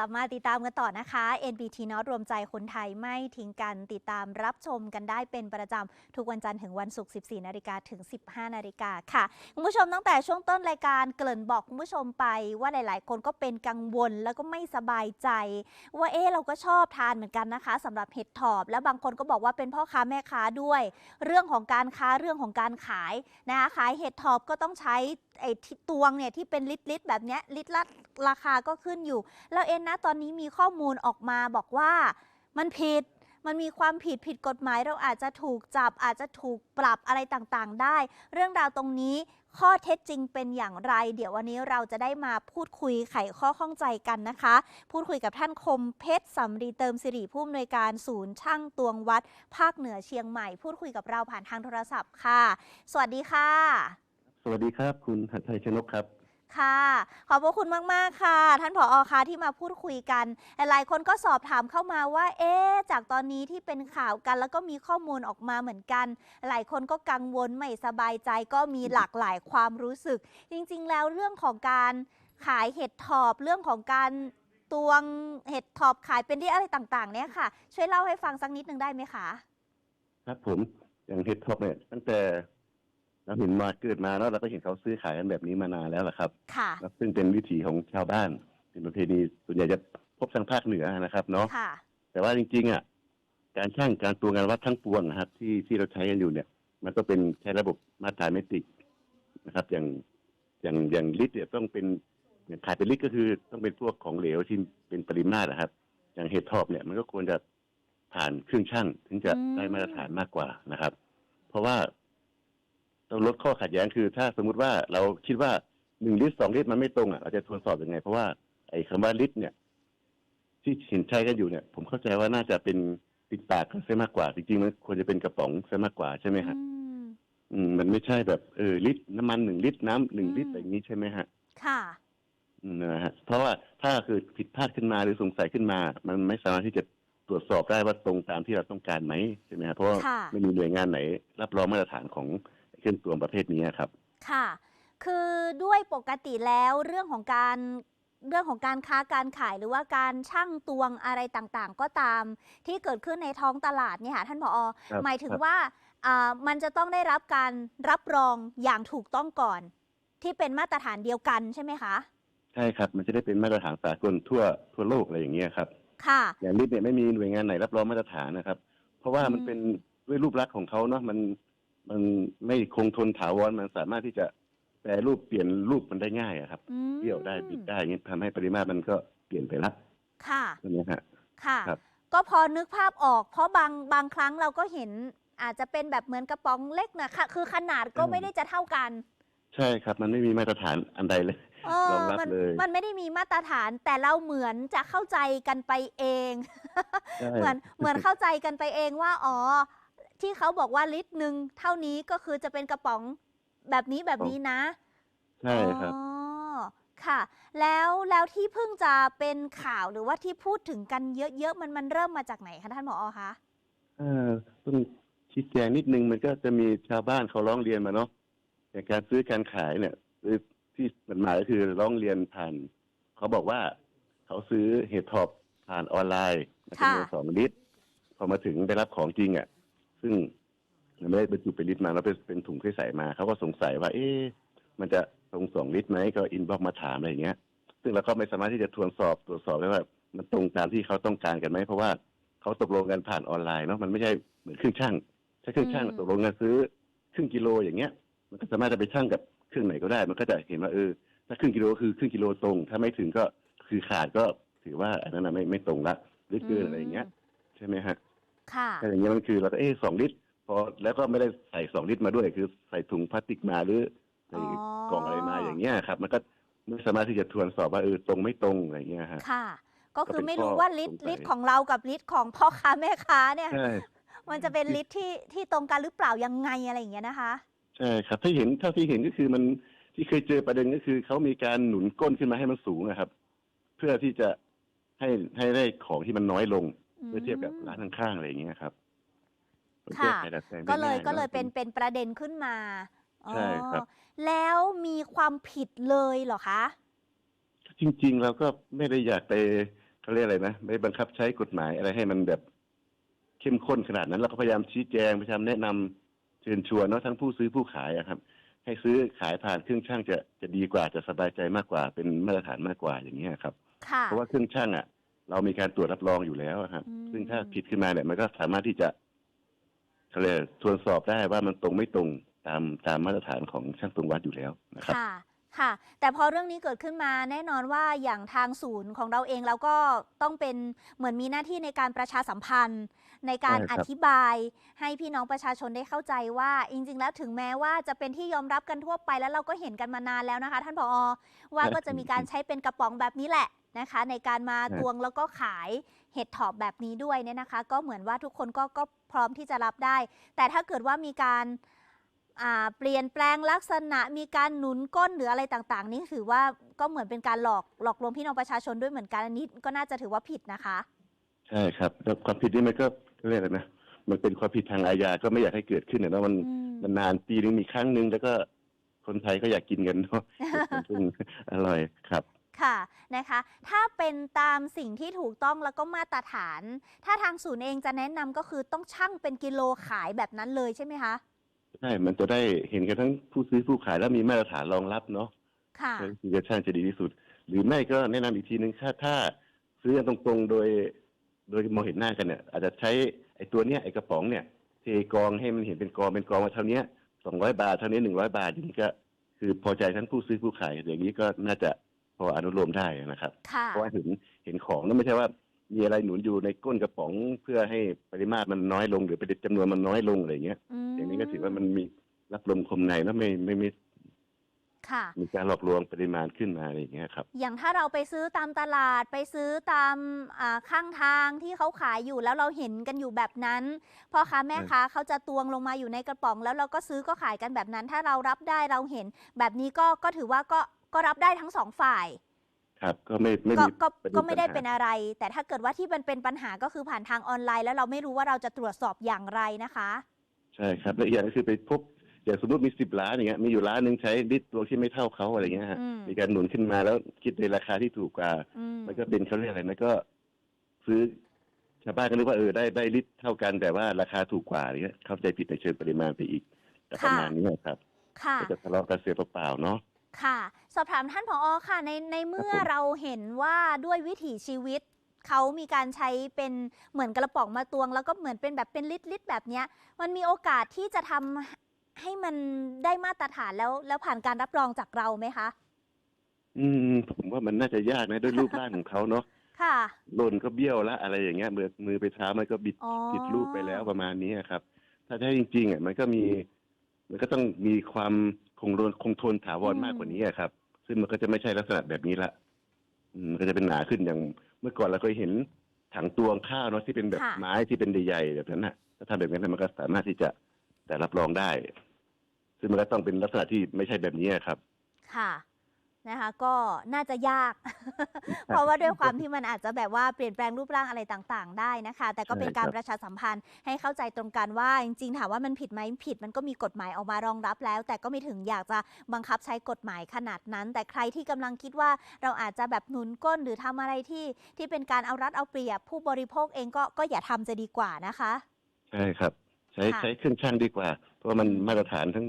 ลับมาติดตามกันต่อนะคะ NBT นอตรวมใจคนไทยไม่ทิ้งกันติดตามรับชมกันได้เป็นประจำ ทุกวันจันทร์ถึงวันศุกร์ 14 นาฬิกาถึง 15 นาฬิกาค่ะ คุณผู้ชมตั้งแต่ช่วงต้นรายการเกริ่นบอกคุณผู้ชมไปว่าหลาย ๆ คนก็เป็นกังวลแล้วก็ไม่สบายใจ ว่าเอ๊เราก็ชอบทานเหมือนกันนะคะสำหรับเห็ดถอบ แล้วบางคนก็บอกว่าเป็นพ่อค้าแม่ค้าด้วย เรื่องของการค้าเรื่องของการขายนะคะขายเห็ดถอบก็ต้องใช้ไอ้ตวงเนี่ยที่เป็นลิตรๆแบบนี้ลิตรละราคาก็ขึ้นอยู่แล้วเอ็นนะตอนนี้มีข้อมูลออกมาบอกว่ามันผิดมันมีความผิดผิดกฎหมายเราอาจจะถูกจับอาจจะถูกปรับอะไรต่างๆ ได้ เรื่องราวตรงนี้ข้อเท็จจริงเป็นอย่างไร เดี๋ยววันนี้เราจะได้มาพูดคุยไขข้อข้องใจกันนะคะ พูดคุยกับท่านคมเพชรสำรีเติมสิริผู้อำนวยการศูนย์ช่างตวงวัด ภาคเหนือเชียงใหม่ พูดคุยกับเราผ่านทางโทรศัพท์ค่ะ สวัสดีค่ะ สวัสดีครับ คุณหัทไทยชนกครับ ค่ะ ขอบพระคุณมาก ๆ ค่ะ ท่านผออคะที่มาพูดคุยกัน หลายคนก็สอบถามเข้ามาว่า เอ๊ะจากตอนนี้ที่เป็นข่าวกัน แล้วก็มีข้อมูลออกมาเหมือนกัน หลายคนก็กังวลไม่สบายใจก็มีหลากหลายความรู้สึก จริง ๆ แล้วเรื่องของการขายเห็ดถอบเรื่องของการตวงเห็ดถอบขายเป็นที่อะไรต่าง ๆ เนี่ยค่ะ ช่วยเล่าให้ฟังสักนิดนึงได้ไหมคะ ครับผมอย่างเฮดทอปเนี่ยตั้งแต่ เราเห็นมาเกิดมาแล้วเราก็เห็นเขาซื้อขายกันแบบนี้มานานแล้วล่ะครับค่ะแล้วซึ่งเป็นวิถีของชาวบ้าน เป็นประเพณีส่วนใหญ่จะพบทางภาคเหนือนะครับเนาะค่ะ แต่ว่าจริงๆอะการช่างการตวงงานวัดทั้งปวงนะครับ ที่ที่เราใช้กันอยู่เนี่ย มันก็เป็นใช้ระบบมาตรฐานเมตริกนะครับ อย่างอย่างอย่างลิตรเนี่ยต้องเป็นอย่างขายเป็นลิตรก็คือต้องเป็นพวกของเหลวที่เป็นปริมาตรนะครับ อย่างเฮดท็อปเนี่ยมันก็ควรจะผ่านเครื่องช่างถึงจะอืม ได้มาตรฐานมากกว่านะครับ เพราะว่า ต้องลดข้อขัดแย้งคือ ถ้าสมมุติว่าเราคิดว่าหนึ่งลิตรสองลิตรมันไม่ตรงอะเราจะตรวจสอบยังไง เพราะว่าไอ้คำว่าลิตรเนี่ย ที่เห็นใช้กันอยู่เนี่ย ผมเข้าใจว่าน่าจะเป็นติดปากกันซะมากกว่า จริงๆมันควรจะเป็นกระป๋องซะมากกว่าใช่ไหมฮะอืมอืมมันไม่ใช่แบบเออลิตรน้ำมันหนึ่งลิตรน้ำหนึ่งอืมลิตรอะไรอย่างนี้ใช่ไหมฮะ ค่ะอืมนะฮะเพราะว่าถ้าคือผิดพลาดขึ้นมาหรือสงสัยขึ้นมา มันไม่สามารถที่จะตรวจสอบได้ว่าตรงตามที่เราต้องการไหมใช่ไหมฮะเพราะว่าค่ะ ไม่มีหน่วยงานไหน รับรองมาตรฐานของ เครื่องตวงประเภทนี้ครับ ค่ะ คือด้วยปกติแล้วเรื่องของการเรื่องของการค้าการขายหรือว่าการช่างตวงอะไรต่างๆ ก็ตาม ที่เกิดขึ้นในท้องตลาดเนี่ยค่ะท่านผอครับหมายถึงครับว่าอ่ามันจะต้องได้รับการรับรองอย่างถูกต้องก่อน ที่เป็นมาตรฐานเดียวกันใช่ไหมคะ ใช่ครับ มันจะได้เป็นมาตรฐานสากลทั่วทั่วโลกอะไรอย่างเงี้ยครับ ค่ะอย่างลิตรเนี่ยไม่มีหน่วยงานไหนรับรองมาตรฐานนะครับ เพราะว่ามันอืมเป็นด้วยรูปลักษณ์ของเขาเนาะมัน มันไม่คงทนถาวรมันสามารถที่จะแปรรูปเปลี่ยนรูปมันได้ง่ายอะครับอืมเบี้ยวได้บิดได้อย่างนี้ทำให้ปริมาตรมันก็เปลี่ยนไปละค่ะ ใช่ไหมฮะ ค่ะ ครับ ก็พอนึกภาพออก เพราะบางบางครั้งเราก็เห็น อาจจะเป็นแบบเหมือนกระป๋องเล็กนะค่ะ คือขนาดก็อืมไม่ได้จะเท่ากันใช่ครับ มันไม่มีมาตรฐานอันใดเลย เอรอองรับมันเลย มันไม่ได้มีมาตรฐานแต่เราเหมือนจะเข้าใจกันไปเอง ใช่ เหมือนเหมือนเข้าใจกันไปเองว่า อ๋อ ที่เขาบอกว่าลิตรหนึ่งเท่านี้ก็คือจะเป็นกระป๋องแบบนี้แบบนี้นะใช่ครับอ๋อค่ะ แล้วแล้วที่เพิ่งจะเป็นข่าวหรือว่าที่พูดถึงกันเยอะๆมันมันเริ่มมาจากไหนคะท่านผอคะเออต้องชี้แจงนิดนึงมันก็จะมีชาวบ้านเขาร้องเรียนมาเนาะอย่างการซื้อการขายเนี่ยหรือที่มันหมายก็คือร้องเรียนผ่านเขาบอกว่าเขาซื้อเห็ดทอบผ่านออนไลน์มาจำนวนค่ะสองลิตรพอมาถึงไปรับของจริงอะ ซึ่งมันไม่ได้บรรจุเป็นลิตรมาแล้วเป็นเป็นถุงใสๆมาเขาก็สงสัยว่า เอ๊ะมันจะตรงสองลิตรไหมก็อินบ็อกมาถามอะไรอย่างเงี้ย ซึ่งเราก็ไม่สามารถที่จะทวนสอบตรวจสอบได้ว่า มันตรงตามที่เขาต้องการกันไหมเพราะว่าเขาตกลงกันผ่านออนไลน์เนาะมันไม่ใช่เหมือนเครื่องช่างถ้าเครื่องช่างอืมตกลงกันซื้อครึ่งกิโลอย่างเงี้ย มันก็สามารถจะไปช่างกับเครื่องไหนก็ได้ มันก็จะเห็นว่าเออถ้าครึ่งกิโลก็คือครึ่งกิโลตรง ถ้าไม่ถึงก็คือขาดก็ถือว่าอันนั้นนะไม่ไม่ตรงละหรือเกินอะไรอย่างเงี้ย ใช่ไหมฮะ ค่ะถ้าอย่างเงี้ยมันคือเราก็เอ๊ะสองลิตรพอแล้วก็ไม่ได้ใส่สองลิตรมาด้วยคือใส่ถุงพลาสติกมาหรือใส่อ๋อกล่องอะไรมาอย่างเงี้ยครับ มันก็ไม่สามารถที่จะทวนสอบว่าเออตรงไม่ตรงอะไรอย่างเงี้ยฮะค่ะ ก็คือก็เป็นไม่รู้ข้อว่าลิตรสงสัยลิตรของเรากับลิตรของพ่อค้าแม่ค้าเนี่ยใช่มันจะเป็นลิตรที่ที่ตรงกันหรือเปล่ายังไงอะไรอย่างเงี้ยนะคะใช่ครับถ้าเห็นเท่าที่เห็นก็คือมันที่เคยเจอประเด็นก็คือเขามีการหนุนก้นขึ้นมาให้มันสูงนะครับ เพื่อที่จะให้ให้ได้ของที่มันน้อยลง เมื่อเทียบกับร้านข้างๆอะไรอย่างเงี้ยครับมันค่ะแก้ไขดัดแปลงได้ก็เลยง่าก็เลยอะเป็นเป็นประเด็นขึ้นมาใช่ครับอ๋อแล้วมีความผิดเลยเหรอคะจริง ๆ เราก็ไม่ได้อยากไปเขาเรียกอะไรนะไม่บังคับใช้กฎหมายอะไรให้มันแบบเข้มข้นขนาดนั้นเราก็พยายามชี้แจงพยายามแนะนำเชิญชวนเนาะทั้งผู้ซื้อผู้ขายอะครับ ให้ซื้อขายผ่านเครื่องช่างจะจะดีกว่าจะสบายใจมากกว่าเป็นมาตรฐานมากกว่าอย่างนี้ยครับค่ะเพราะว่าเครื่องช่างอะ เรามีการตรวจรับรองอยู่แล้วอะครับอืมซึ่งถ้าผิดขึ้นมาเนี่ยมันก็สามารถที่จะเขาเรียกตรวจสอบได้ว่ามันตรงไม่ตรงตามตามมาตรฐานของช่างตรงวัดอยู่แล้วนะครับค่ะ ค่ะ แต่พอเรื่องนี้เกิดขึ้นมาแน่นอนว่าอย่างทางศูนย์ของเราเองเราก็ต้องเป็นเหมือนมีหน้าที่ในการประชาสัมพันธ์ ในการใช่ครัอบธิบาย ให้พี่น้องประชาชนได้เข้าใจว่า จริง ๆ แล้วถึงแม้ว่าจะเป็นที่ยอมรับกันทั่วไปแล้วเราก็เห็นกันมานานแล้วนะคะ ท่านผอว่าก็จะมีการใช้เป็นกระป๋องแบบนี้แหละ นะคะ ในการมาตวงแล้วก็ขายเห็ดถอบแบบนี้ด้วยเนี่ยนะคะ ก็เหมือนว่าทุกคนก็ก็พร้อมที่จะรับได้ แต่ถ้าเกิดว่ามีการอ่าเปลี่ยนแปลงลักษณะมีการหนุนก้นหรืออะไรต่างๆ นี่ถือว่าก็เหมือนเป็นการหลอกหลอกลวงพี่น้องประชาชนด้วยเหมือนกันอันนี้ก็น่าจะถือว่าผิดนะคะ ใช่ครับแล้วความผิดนี้มันก็เขาเรียกอะไรนะมันเป็นความผิดทางอาญาก็ไม่อยากให้เกิดขึ้นนะมันอืมมันนานปีนึงมีครั้งหนึ่งแล้วก็คนไทยก็อยากกินกันเนาะซึ่งอร่อยครับ ค่ะนะคะ ถ้าเป็นตามสิ่งที่ถูกต้องแล้วก็มาตรฐาน ถ้าทางศูนย์เองจะแนะนำก็คือต้องชั่งเป็นกิโลขายแบบนั้นเลยใช่ไหมคะ ใช่ มันจะได้เห็นกันทั้งผู้ซื้อผู้ขายแล้วมีมาตรฐานรองรับเนาะค่ะใช้คือจะช่างจะดีที่สุด หรือไม่ก็แนะนำอีกทีนึงถ้าถ้าซื้อกันตรงๆโดย โดยมองเห็นหน้ากันเนี่ยอาจจะใช้ไอ้ตัวเนี้ยไอ้กระป๋องเนี่ยเทกองให้มันเห็นเป็นกองเป็นกองมาเท่าเนี้ยสองร้อยบาทเท่านี้หนึ่งร้อยบาทอย่างนี้ก็คือพอใจทั้งผู้ซื้อผู้ขายอย่างนี้ก็น่าจะ พออนุโลมได้นะครับ ค่ะ เพราะว่าเห็นเห็นของนั่นไม่ใช่ว่า มีอะไรหนุนอยู่ในก้นกระป๋องเพื่อให้ปริมาตรมันน้อยลงหรือปริจำนวนมันน้อยลงอะไรอย่างเงี้ยมอย่างนี้ก็ถือว่ามันมีรับลมคมในแล้วไม่ไม่ไม่ค่ะ มีการหลอกลวงปริมาณขึ้นมาอะไรอย่างเงี้ยครับ อย่างถ้าเราไปซื้อตามตลาดไปซื้อตามอ่าข้างทางที่เขาขายอยู่แล้วเราเห็นกันอยู่แบบนั้นพ่อค้าแม่ค้าเขาจะตวงลงมาอยู่ในกระป๋อง แล้วเราก็ซื้อก็ขายกันแบบนั้น ถ้าเรารับได้เราเห็นแบบนี้ก็ก็ถือว่าก็ ก็รับได้ทั้งสองฝ่าย ครับ ก็ไม่ไม่ก็มีก็ประเด็นก็ไม่ได้ปัญหาเป็นอะไร แต่ถ้าเกิดว่าที่มันเป็นปัญหาก็คือผ่านทางออนไลน์ แล้วเราไม่รู้ว่าเราจะตรวจสอบอย่างไรนะคะ ใช่ครับและอีกอย่างก็คือไปพบอย่างสมมติมีสิบล้านอย่างเงี้ยมีอยู่ล้านหนึ่งใช้ลิตรตัวที่ไม่เท่าเขาอะไรเงี้ยฮะอืม มีการหนุนขึ้นมาแล้วคิดในราคาที่ถูกกว่า อืมมันก็เป็นเขาเรียกอะไรมันก็ซื้อชาวบ้านก็นึกว่าเออได้ได้ลิตรเท่ากันแต่ว่าราคาถูกกว่าอะไรเงี้ยเข้าใจผิดในเชิงปริมาณไปอีกแต่ประมาณนี้ครับค่ะ ก็จะทะเลาะกันเสียเปล่าๆเนาะ ค่ะ สอบถามท่านผอค่ะ ในในเมื่อครับผม เราเห็นว่าด้วยวิถีชีวิต เขามีการใช้เป็นเหมือนกระป๋องมาตวง แล้วก็เหมือนเป็นแบบเป็นลิตรลิตรแบบเนี้ย มันมีโอกาสที่จะทำให้มันได้มาตรฐานแล้วแล้วผ่านการรับรองจากเราไหมคะ อืมผมว่ามันน่าจะยากนะด้วยรูปร่างของเขาเนาะค่ะ หล่นก็เบี้ยวละอะไรอย่างเงี้ยมือมือไปเท้ามันก็บิดอ๋อผิดรูปไปแล้วประมาณนี้ครับ ถ้าแท้จริงๆอะมันก็มี มันก็ต้องมีความคงทนคงทนถาวรมากกว่านี้อะครับ ซึ่งมันก็จะไม่ใช่ลักษณะแบบนี้ละอืมมันก็จะเป็นหนาขึ้นอย่าง เมื่อก่อนเราเคยเห็นถังตวงข้าวเนาะที่เป็นแบบค่ะ ไม้ที่เป็นใหญ่ๆแบบนั้นน่ะ ถ้าทำแบบนั้นมันก็สามารถที่จะแต่รับรองได้ ซึ่งมันก็ต้องเป็นลักษณะที่ไม่ใช่แบบนี้อะครับ ค่ะ นะคะก็น่าจะยาก เพราะว่าด้วยความที่มันอาจจะแบบว่าเปลี่ยนแปลงรูปร่างอะไรต่างๆ ได้นะคะ แต่ก็เป็นใช่การครับประชาสัมพันธ์ให้เข้าใจตรงกันว่า จริงๆถามว่ามันผิดไหมผิดมันก็มีกฎหมายออกมารองรับแล้ว แต่ก็ไม่ถึงอยากจะบังคับใช้กฎหมายขนาดนั้น แต่ใครที่กำลังคิดว่าเราอาจจะแบบหนุนก้นหรือทำอะไรที่ที่เป็นการเอารัดเอาเปรียบผู้บริโภคเองก็ก็อย่าทำจะดีกว่านะคะ ใช่ครับ ใช้ค่ะใช้เครื่องช่างดีกว่า เพราะว่ามันมาตรฐานทั้ง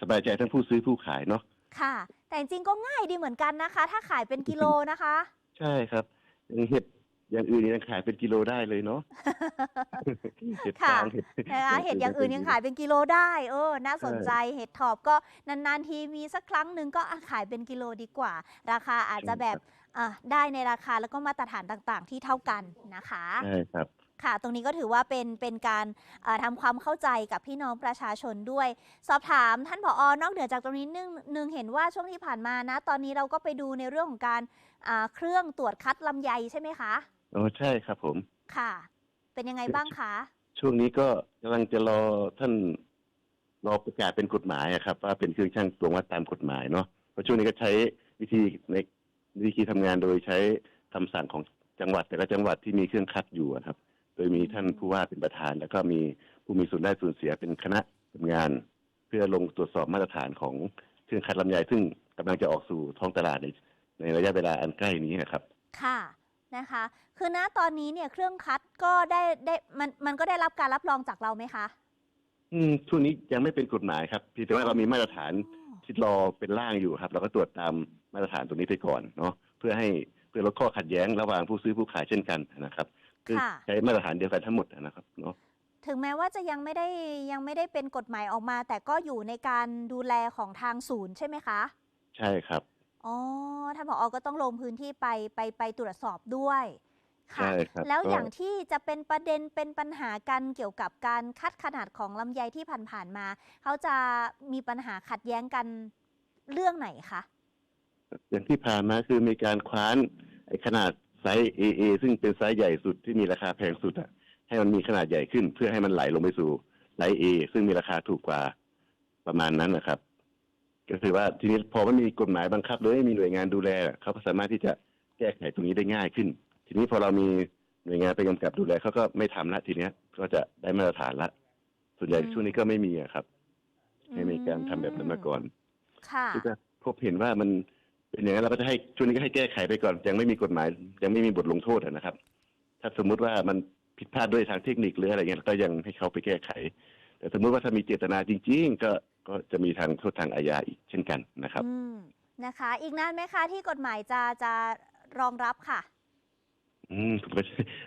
สบายใจทั้งผู้ซื้อผู้ขายเนาะ ค่ะ แต่จริงๆก็ง่ายดีเหมือนกันนะคะ ถ้าขายเป็นกิโลนะคะ ใช่ครับอย่างเห็ดอย่างอื่นยังขายเป็นกิโลได้เลยเนาะเห็ดค่ะฟางเห็ดนะคะเห็ดอย่างอื่นยังขายเป็นกิโลได้เออน่าสนใจเห็ดถอบก็นานๆทีมีสักครั้งหนึ่งก็อะขายเป็นกิโลดีกว่า ราคาอาจจะแบบอะได้ในราคาแล้วก็มาตรฐานต่างๆ ที่เท่ากันนะคะใช่ครับ ค่ะ ตรงนี้ก็ถือว่าเป็นเป็นการเอ่อทำความเข้าใจกับพี่น้องประชาชนด้วย สอบถามท่านผออนอกเหนือจากตรงนี้นึงนึงเห็นว่าช่วงที่ผ่านมานะ ตอนนี้เราก็ไปดูในเรื่องของการอ่าเครื่องตรวจคัดลำไยใช่ไหมคะโอ้ใช่ครับผม ค่ะ เป็นยังไงบ้างคะ ช่วงนี้ก็กำลังจะรอท่านรอประกาศเป็นกฎหมายอะครับ ว่าเป็นเครื่องช่างตวงวัดตามกฎหมายเนาะเพราะช่วงนี้ก็ใช้วิธีในวิธีทำงานโดยใช้คำสั่งของจังหวัดแต่ละจังหวัดที่มีเครื่องคัดอยู่อะครับ โดยมีท่านผู้ว่าเป็นประธาน แล้วก็มีผู้มีส่วนได้ส่วนเสียเป็นคณะทำงาน เพื่อลงตรวจสอบมาตรฐานของเครื่องคัดลำไยซึ่งกำลังจะออกสู่ท้องตลาดในในระยะเวลาอันใกล้นี้นะครับ ค่ะนะคะ คือณตอนนี้เนี่ยเครื่องคัดก็ได้ได้มันมันก็ได้รับการรับรองจากเราไหมคะ อืมช่วงนี้ยังไม่เป็นกฎหมายครับเพียงแต่ว่าเรามีมาตรฐานที่รอเป็นร่างอยู่ครับ เราก็ตรวจตามมาตรฐานตรงนี้ไปก่อนเนาะเพื่อให้เพื่อลดข้อขัดแย้งระหว่างผู้ซื้อผู้ขายเช่นกันนะครับ คือค่ะใช้มาตรฐานเดียวกันทั้งหมดนะครับเนาะถึงแม้ว่าจะยังไม่ได้ยังไม่ได้เป็นกฎหมายออกมา แต่ก็อยู่ในการดูแลของทางศูนย์ใช่ไหมคะ ใช่ครับอ๋อท่านผอก็ต้องลงพื้นที่ไปไปไปตรวจสอบด้วยค่ะใช่ครับแล้วก็อย่างที่จะเป็นประเด็นเป็นปัญหากันเกี่ยวกับการคัดขนาดของลำไยที่ผ่านๆมา เขาจะมีปัญหาขัดแย้งกันเรื่องไหนคะอย่างที่ผ่านมาคือมีการคว้านไอ้ขนาด ไซส์ AA ซึ่งเป็นไซส์ใหญ่สุดที่มีราคาแพงสุดอะให้มันมีขนาดใหญ่ขึ้น เพื่อให้มันไหลลงไปสู่ไซส์ A ซึ่งมีราคาถูกกว่าประมาณนั้นนะครับ ก็คือว่าทีนี้พอมันมีกฎหมายบังคับโดยไม่มีหน่วยงานดูแลเขาก็สามารถที่จะแก้ไขตรงนี้ได้ง่ายขึ้น ทีนี้พอเรามีหน่วยงานไปกำกับดูแลเขาก็ไม่ทำละทีเนี้ย ก็จะได้มาตรฐานละ ส่วนใหญ่อืมช่วงนี้ก็ไม่มีอะครับ ไม่มีการทำแบบนั้นมาก่อนค่ะ ที่จะพบเห็นว่ามัน เป็นอย่างนั้นเราก็จะให้ช่วงนี้ก็ให้แก้ไขไปก่อน ยังไม่มีกฎหมาย ยังไม่มีบทลงโทษอะนะครับ ถ้าสมมุติว่ามันผิดพลาดด้วยทางเทคนิคหรืออะไรเงี้ยก็ยังให้เขาไปแก้ไข แต่สมมุติว่าถ้ามีเจตนาจริง ๆ ก็ก็จะมีทางโทษทางอาญาอีกเช่นกันนะครับอืมนะคะ อีกนานไหมคะที่กฎหมายจะจะรองรับค่ะ อืมผมก็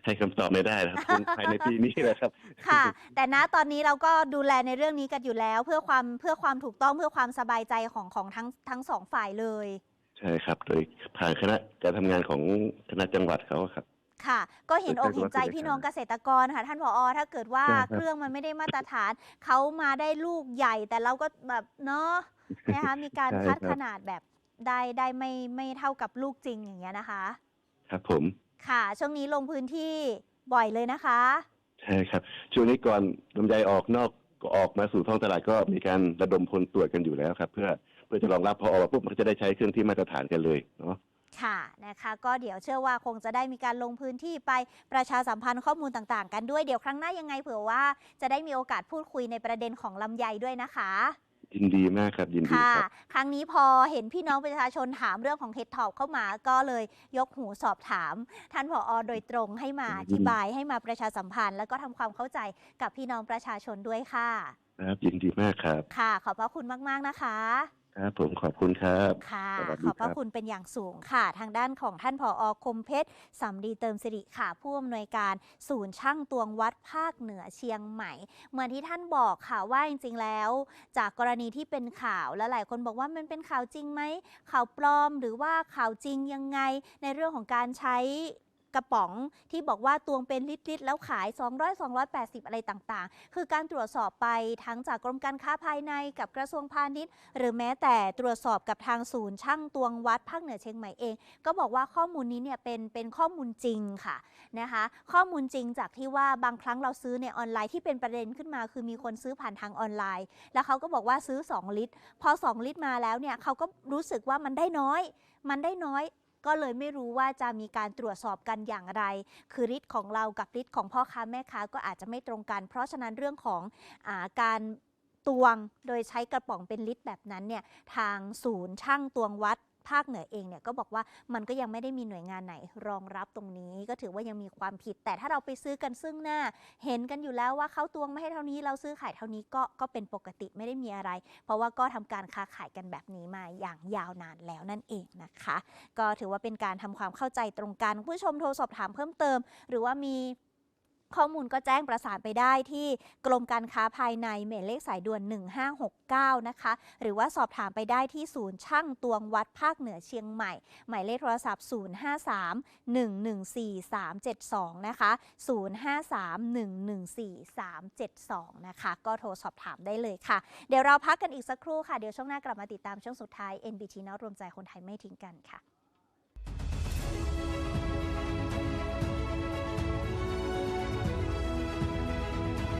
ให้คำตอบไม่ได้นะครับคงภายในปีนี้แหละครับ ค่ะ แต่ณตอนนี้เราก็ดูแลในเรื่องนี้กันอยู่แล้ว เพื่อความเพื่อความถูกต้องเพื่อความสบายใจของของทั้งทั้งสองฝ่ายเลย ใช่ครับ โดยผ่านคณะการทำงานของคณะจังหวัดเขาครับ ค่ะ ก็เห็นอกเห็นใจเป็นการพี่น้องเกษตรกรค่ะท่านผอถ้าเกิดว่าใช่ครับ เครื่องมันไม่ได้มาตรฐาน เขามาได้ลูกใหญ่แต่เราก็แบบเนาะนะคะมีการใช่คัดครับขนาดแบบได้ได้ไม่ไม่เท่ากับลูกจริงอย่างเงี้ยนะคะ ครับผม ค่ะ ช่วงนี้ลงพื้นที่บ่อยเลยนะคะ ใช่ครับ ช่วงนี้ก่อนลำไยออกนอกก็ออกมาสู่ท้องตลาดก็มีการระดมพลตรวจกันอยู่แล้วครับ เพื่อ เพื่อจะรองรับพอออกมาปุ๊บมันก็จะได้ใช้เครื่องที่มาตรฐานกันเลยเนาะค่ะนะคะก็เดี๋ยวเชื่อว่าคงจะได้มีการลงพื้นที่ไปประชาสัมพันธ์ข้อมูลต่างๆ กันด้วยเดี๋ยวครั้งหน้ายังไงเผื่อว่าจะได้มีโอกาสพูดคุยในประเด็นของลำไยด้วยนะคะ ยินดีมากครับยินดีค่ะ ครับครั้งนี้พอเห็นพี่น้องประชาชนถามเรื่องของเฮดท็อปเข้ามาก็เลยยกหูสอบถาม ท่านผอโดยตรงให้มาอธิบายให้มาประชาสัมพันธ์ แล้วก็ทำความเข้าใจกับพี่น้องประชาชนด้วยค่ะ ครับยินดีมากครับ ค่ะ ขอบพระคุณมากๆนะคะ ครับผมขอบคุณครับค่ะสวัสดีขอบพระครับ คุณเป็นอย่างสูงค่ะ ทางด้านของท่านผอคมเพชรสำดีเติมสิริค่ะผู้อำนวยการศูนย์ช่างตวงวัดภาคเหนือเชียงใหม่ เหมือนที่ท่านบอกค่ะว่าจริงๆแล้ว จากกรณีที่เป็นข่าวและหลายคนบอกว่ามันเป็นข่าวจริงไหมข่าวปลอมหรือว่าข่าวจริงยังไง ในเรื่องของการใช้ก ระป๋องที่บอกว่าตวงเป็นลิตรๆแล้วขาย 200 280 อะไรต่างๆ คือการตรวจสอบไปทั้งจากกรมการค้าภายในกับกระทรวงพาณิชย์ หรือแม้แต่ตรวจสอบกับทางศูนย์ช่างตวงวัดภาคเหนือเชียงใหม่เอง ก็บอกว่าข้อมูลนี้เนี่ยเป็นเป็นข้อมูลจริงค่ะนะคะข้อมูลจริงจากที่ว่าบางครั้งเราซื้อในออนไลน์ที่เป็นประเด็นขึ้นมา คือมีคนซื้อผ่านทางออนไลน์ แล้วเขาก็บอกว่าซื้อ 2 ลิตร พอ 2 ลิตรมาแล้วเนี่ยเขาก็รู้สึกว่ามันได้น้อย มันได้น้อย ก็เลยไม่รู้ว่าจะมีการตรวจสอบกันอย่างไร คือฤทธิ์ของเรากับฤทธิ์ของพ่อค้าแม่ค้าก็อาจจะไม่ตรงกัน เพราะฉะนั้นเรื่องของอาการตวงโดยใช้กระป๋องเป็นลิตรแบบนั้นเนี่ยทางศูนย์ช่างตวงวัด ภาคเหนือเองเนี่ยก็บอกว่ามันก็ยังไม่ได้มีหน่วยงานไหนรองรับตรงนี้ ก็ถือว่ายังมีความผิด แต่ถ้าเราไปซื้อกันซึ่งหน้า เห็นกันอยู่แล้วว่าเขาตวงไม่ให้เท่านี้เราซื้อขายเท่านี้ก็ก็เป็นปกติไม่ได้มีอะไร เพราะว่าก็ทำการค้าขายกันแบบนี้มาอย่างยาวนานแล้วนั่นเองนะคะ ก็ถือว่าเป็นการทำความเข้าใจตรงกันผู้ชมโทรสอบถามเพิ่มเติม หรือว่ามี ข้อมูลก็แจ้งประสานไปได้ที่กรมการค้าภายในหมายเลขสายด่วน 1569 นะคะ หรือว่าสอบถามไปได้ที่ศูนย์ช่างตวงวัดภาคเหนือเชียงใหม่ หมายเลขโทรศัพท์ 053 114 372 นะคะ 053 114 372 นะคะ ก็โทรสอบถามได้เลยค่ะ เดี๋ยวเราพักกันอีกสักครู่ค่ะ เดี๋ยวช่วงหน้ากลับมาติดตามช่วงสุดท้าย NBT นรวมใจคนไทยไม่ทิ้งกันค่ะ